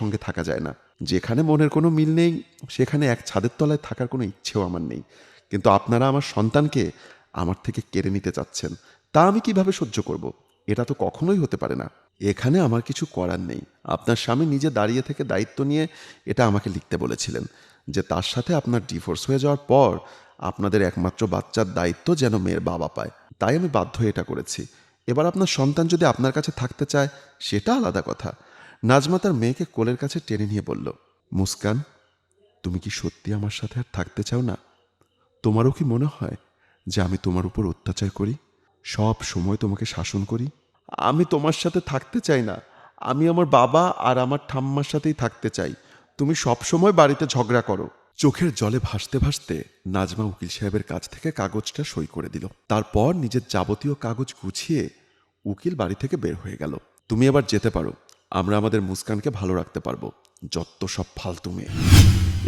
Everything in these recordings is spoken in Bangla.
সঙ্গে থাকা যায় না। যেখানে মনের কোনো মিল নেই, সেখানে এক ছাদের তলায় থাকার কোনো ইচ্ছেও আমার নেই। কিন্তু আপনারা আমার সন্তানকে আমার থেকে কেড়ে নিতে চাচ্ছেন। তা আমি কীভাবে সহ্য করব? এটা তো কখনোই হতে পারে না। এখানে আমার কিছু করার নেই। আপনার স্বামী নিজে দাঁড়িয়ে থেকে দায়িত্ব নিয়ে এটা আমাকে লিখতে বলেছিলেন যে, তার সাথে আপনার ডিভোর্স হয়ে যাওয়ার পর আপনাদের একমাত্র বাচ্চার দায়িত্ব যেন মেয়ের বাবা পায়। তাই আমি বাধ্য এটা করেছি। এবার আপনার সন্তান যদি আপনার কাছে থাকতে চায়, সেটা আলাদা কথা। নাজমা তার মেয়েকে কোলের কাছে টেনে নিয়ে বলল, মুস্কান, তুমি কি সত্যি আমার সাথে আর থাকতে চাও না? তোমারও কি মনে হয় যে আমি তোমার উপর অত্যাচার করি? সব সময় তোমাকে শাসন করি? আমি তোমার সাথে থাকতে চাই না। আমি আমার বাবা আর আমার ঠাম্মার সাথেই থাকতে চাই। তুমি সব সময় বাড়িতে ঝগড়া করো। চোখের জলে ভাসতে ভাসতে নাজমা উকিল সাহেবের কাছ থেকে কাগজটা সই করে দিল। তারপর নিজের যাবতীয় কাগজ গুছিয়ে উকিল বাড়ি থেকে বের হয়ে গেল। তুমি আবার যেতে পারো। আমরা আমাদের মুস্কানকে ভালো রাখতে পারব, যত সব ফালতু মেয়ে।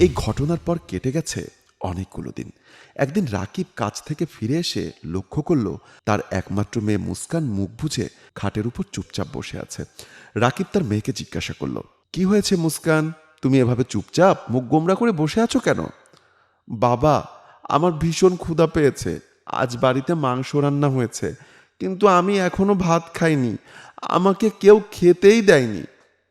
এই ঘটনার পর কেটে গেছে অনেকগুলো দিন। একদিন রাকিব কাজ থেকে ফিরে এসে লক্ষ্য করল, তার একমাত্র মেয়ে মুস্কান মুখ বুঝে খাটের উপর চুপচাপ বসে আছে। রাকিব তার মেয়েকে জিজ্ঞাসা করল, কি হয়েছে মুস্কান? তুমি এভাবে চুপচাপ মুখ গোমরা করে বসে আছো কেন? বাবা, আমার ভীষণ ক্ষুধা পেয়েছে। আজ বাড়িতে মাংস রান্না হয়েছে, কিন্তু আমি এখনও ভাত খাইনি। আমাকে কেউ খেতেই দেয়নি।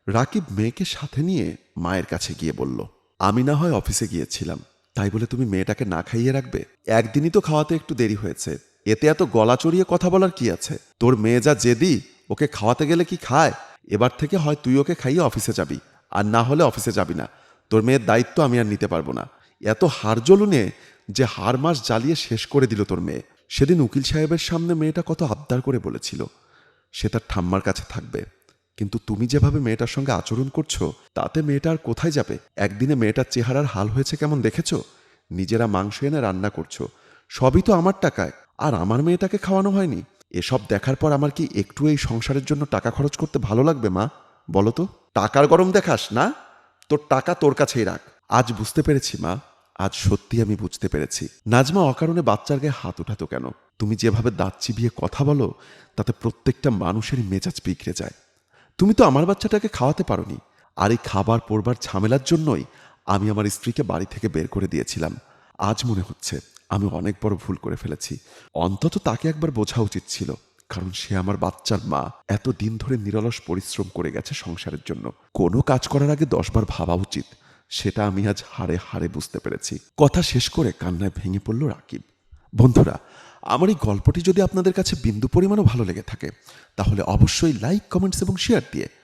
রাকিব মেয়েকে সাথে নিয়ে মায়ের কাছে গিয়ে বলল, আমি না হয় অফিসে গিয়েছিলাম। তাই বলে তুমি মেয়েটাকে না খাইয়ে রাখবে? একদিনই তো খাওয়াতে একটু দেরি হয়েছে। এতে এত গলা চড়িয়ে কথা বলার কি আছে? তোর মেয়ে যা জেদি, ওকে খাওয়াতে গেলে কি খায়? এবার থেকে হয় তুই ওকে খাইয়ে অফিসে যাবি, আর না হলে অফিসে যাবি না। তোর মেয়ের দায়িত্ব আমি আর নিতে পারব না। এত হার জ্বলুনে যে হার মাস জ্বালিয়ে শেষ করে দিল তোর মেয়ে। সেদিন উকিল সাহেবের সামনে মেয়েটা কত আবদার করে বলেছিল। সে তার ঠাম্মার কাছে থাকবে। কিন্তু তুমি যেভাবে মেয়েটার সঙ্গে আচরণ করছ, তাতে মেয়েটা আর কোথায় যাবে? একদিনে মেয়েটার চেহারার হাল হয়েছে কেমন দেখেছ? নিজেরা মাংস এনে রান্না করছ। সবই তো আমার টাকায়। আর আমার মেয়েটাকে খাওয়ানো হয়নি। এসব দেখার পর আমার কি একটু এই সংসারের জন্য টাকা খরচ করতে ভালো লাগবে, মা? বলো তো। টাকার গরম দেখাস, না? তোর টাকা তোর কাছেই রাখ। আজ বুঝতে পেরেছি, মা। আজ সত্যি আমি বুঝতে পেরেছি। নাজমা অকারণে বাচ্চার গায়ে হাত উঠাতো কেন? তুমি যেভাবে দাঁত চিবিয়ে কথা বলো, তাতে প্রত্যেকটা মানুষেরই মেজাজ বিগড়ে যায়। তুমি তো আমার বাচ্চাটাকে খাওয়াতে পারোনি। আর এই খাবার পড়বার ঝামেলার জন্যই আমি আমার স্ত্রীকে বাড়ি থেকে বের করে দিয়েছিলাম। আজ মনে হচ্ছে আমি অনেক বড় ভুল করে ফেলেছি। অন্তত তাকে একবার বোঝা উচিত ছিল, কারণ সে আমার বাচ্চার মা। এত দিন ধরে নিরলস পরিশ্রম করে গেছে সংসারের জন্য। কোনো কাজ করার আগে দশবার ভাবা উচিত। সেটা আমি আজ হাড়ে হাড়ে বুঝতে পেরেছি। কথা শেষ করে কান্নায় ভেঙে পড়ল রাকিব। বন্ধুরা, আমার এই গল্পটি যদি আপনাদের কাছে বিন্দু পরিমাণও ভালো লেগে থাকে, তাহলে অবশ্যই লাইক কমেন্টস এবং শেয়ার দিয়ে